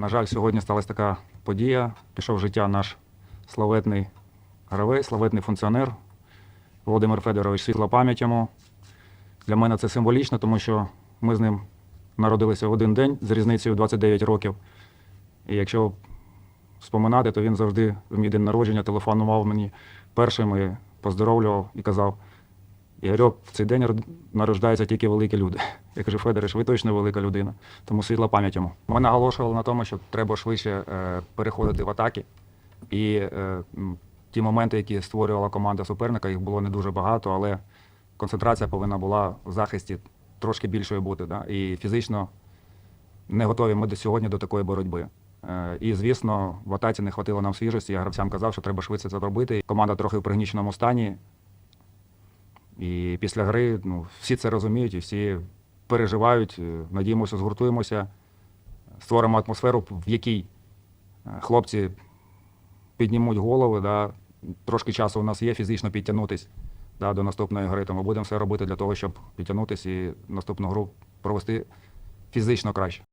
На жаль, сьогодні сталася така подія. Пішов в життя наш славетний гравець, славетний функціонер Володимир Федорович. Світла пам'ять йому. Для мене це символічно, тому що ми з ним народилися в один день з різницею 29 років. І якщо споминати, то він завжди в мій день народження телефонував мені першим і поздоровлював і казав: Ігорьок, в цей день род- нарождаються тільки великі люди. Я кажу, Федориш, ви точно велика людина, тому світла пам'ять йому. Ми наголошували на тому, що треба швидше е, переходити в атаки. І е, ті моменти, які створювала команда суперника, їх було не дуже багато, але концентрація повинна була в захисті трошки більшою бути. Да? І фізично не готові ми до сьогодні до такої боротьби. Е, І, звісно, в атаці не хватило нам свіжості. Я гравцям казав, що треба швидше це робити. Команда трохи в пригніченому стані. І після гри ну, всі це розуміють і всі переживають. Е, Надіємося, згуртуємося, створимо атмосферу, в якій е, хлопці піднімуть голови. Да. Трошки часу у нас є фізично підтягнутись да, до наступної гри. Тому будемо все робити для того, щоб підтягнутися і наступну гру провести фізично краще.